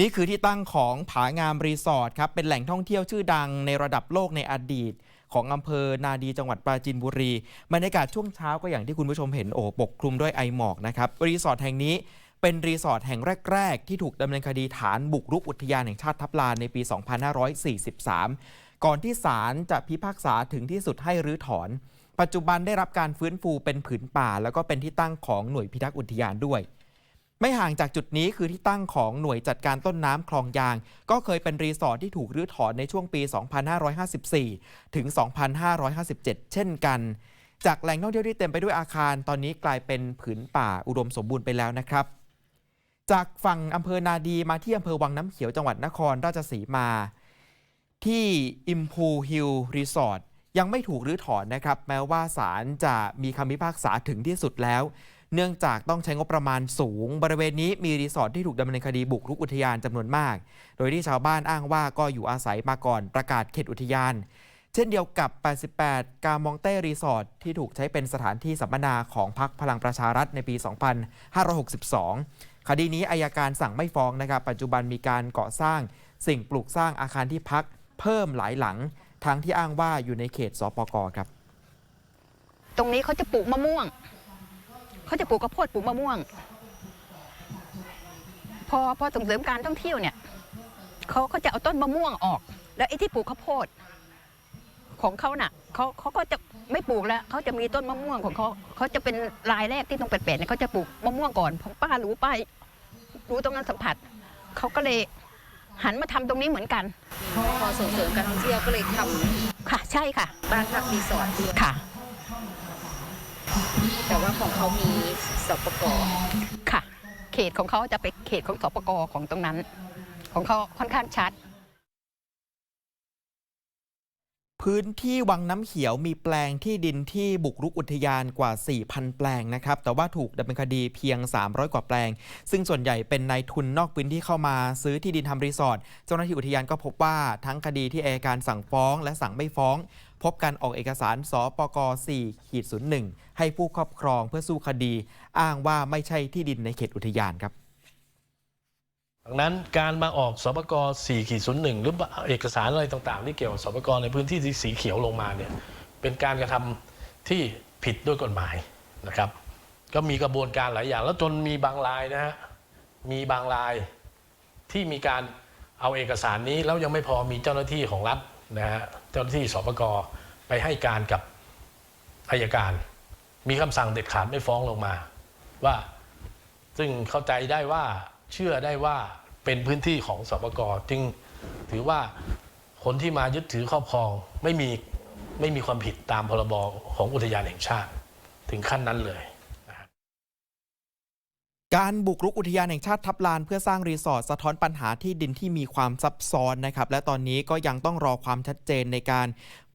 นี่คือที่ตั้งของผางามรีสอร์ทครับเป็นแหล่งท่องเที่ยวชื่อดังในระดับโลกในอดีต ของอำเภอนาดีจังหวัดปราจีนบุรีบรรยากาศช่วงเช้าก็อย่างที่คุณผู้ชมเห็นโอ้ปกคลุมด้วยไอหมอกนะครับรีสอร์ทแห่งนี้เป็นรีสอร์ทแห่งแรก ๆ ที่ถูกดำเนินคดีฐานบุกรุกอุทยานแห่งชาติทับลานในปี 2543 ก่อนที่ศาลจะพิพากษาถึงที่สุดให้รื้อถอน ปัจจุบันได้รับการฟื้นฟูเป็นผืนป่า แล้วก็เป็นที่ตั้งของหน่วยพิทักษ์อุทยานด้วย ไม่ห่างจากจุดนี้คือที่ตั้งของหน่วยจัดการต้นน้ำคลองยาง ก็เคยเป็นรีสอร์ทที่ถูกรื้อถอนในช่วงปี 2554 ถึง 2557 เช่นกัน จากแหล่งท่องเที่ยวที่เต็มไปด้วยอาคาร ตอนนี้กลายเป็นผืนป่าอุดมสมบูรณ์ไปแล้วนะครับ จากฝั่งอำเภอนาดีมาที่อำเภอวังน้ำเขียวจังหวัดนครราชสีมา ที่อิมพูฮิลรีสอร์ท ยังไม่ถูกรื้อถอนนะครับ แม้ว่าศาลจะมีคำพิพากษาถึงที่สุดแล้ว เนื่องจากต้องใช้งบประมาณสูง บริเวณนี้มีรีสอร์ทที่ถูกดำเนินคดีบุกรุกอุทยานจำนวนมาก โดยที่ชาวบ้านอ้างว่าก็อยู่อาศัยมาก่อนประกาศเขตอุทยาน เช่นเดียวกับ 88 กามองเต้รีสอร์ทที่ถูกใช้เป็นสถานที่สัมมนาของพรรคพลังประชารัฐในปี 2562 คดีนี้อายการสั่งไม่ฟ้องนะครับ ปัจจุบันมีการก่อสร้าง สิ่งปลูกสร้างอาคารที่พักเพิ่มหลายหลัง ทั้งที่อ้างว่าอยู่ในเขตสปกครับ ตรงนี้เขาจะปลูกมะม่วง เขาจะปลูกข้าวโพดปลูกมะม่วง พอพอส่งเสริมการท่องเที่ยวเนี่ยเขาเขาจะเอาต้นมะม่วงออก แล้วไอ้ที่ปลูกข้าวโพดของเขาน่ะเขาเขาก็จะไม่ปลูกแล้วเขาจะมีต้นมะม่วงของเขาเขาจะเป็นรายแรกที่ตรงเป็ดๆเนี่ยเขาจะปลูกมะม่วงก่อนพอป้ารู้ป้ารู้ตรงนั้นสัมผัสเขาก็เลย หันมาทำตรงนี้เหมือนกันพอส่งเสริมการท่องเที่ยวก็เลยทค่ะ ใช่ค่ะำบ้านพักรีสอร์ทด้วยค่ะ แต่ว่าของเขามีสปกค่ะ เขตของเขาจะเป็นเขตของสปกของตรงนั้น ของเขาค่อนข้างชัด พื้นที่วังน้ำเขียวมีแปลงที่ดินที่บุกรุกอุทยานกว่า 4,000 แปลงนะครับ แต่ว่าถูกดำเนินคดีเพียง 300 กว่าแปลง ซึ่งส่วนใหญ่เป็นนายทุนนอกพื้นที่เข้ามาซื้อที่ดินทำรีสอร์ท เจ้าหน้าที่อุทยานก็พบว่าทั้งคดีที่อัยการสั่งฟ้องและสั่งไม่ฟ้อง พบการออกเอกสารสปก4ขีด01 ให้ผู้ครอบครองเพื่อสู้คดี อ้างว่าไม่ใช่ที่ดินในเขตอุทยานครับ ดังนั้นการมาออกสปก4ขีด01หนึ่งหรือเอกสารอะไรต่างๆ ที่เกี่ยวกับสปกในพื้นที่ที่สีเขียวลงมาเนี่ยเป็นการกระทำที่ผิดด้วยกฎหมายนะครับ ก็มีกระบวนการหลายอย่าง แล้วจนมีบางรายนะฮะมีบางรายที่มีการเอาเอกสารนี้แล้วยังไม่พอมีเจ้าหน้าที่ของรัฐนะฮะเจ้าหน้าที่สปกไปให้การกับอายการ มีคำสั่งเด็ดขาดไม่ฟ้องลงมา ว่าซึ่งเข้าใจได้ว่าเชื่อได้ว่า เป็นพื้นที่ของสปกรจึงถือว่าคนที่มายึดถือครอบครองไม่มีไม่มีความผิดตามพรบของอุทยานแห่งชาติถึงขั้นนั้นเลย การบุกรุกอุทยานแห่งชาติทับลานเพื่อสร้างรีสอร์ทสะท้อนปัญหาที่ดินที่มีความซับซ้อนนะครับ และตอนนี้ก็ยังต้องรอความชัดเจนในการ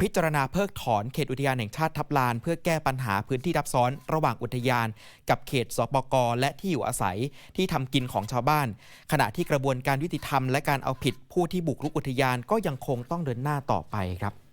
พิจารณาเพิกถอนเขตอุทยานแห่งชาติทับลาน เพื่อแก้ปัญหาพื้นที่ทับซ้อนระหว่างอุทยาน กับเขตสปกและที่อยู่อาศัยที่ทำกินของชาวบ้าน ขณะที่กระบวนการยุติธรรมและการเอาผิดผู้ที่บุกรุกอุทยานก็ยังคงต้องเดินหน้าต่อไปครับ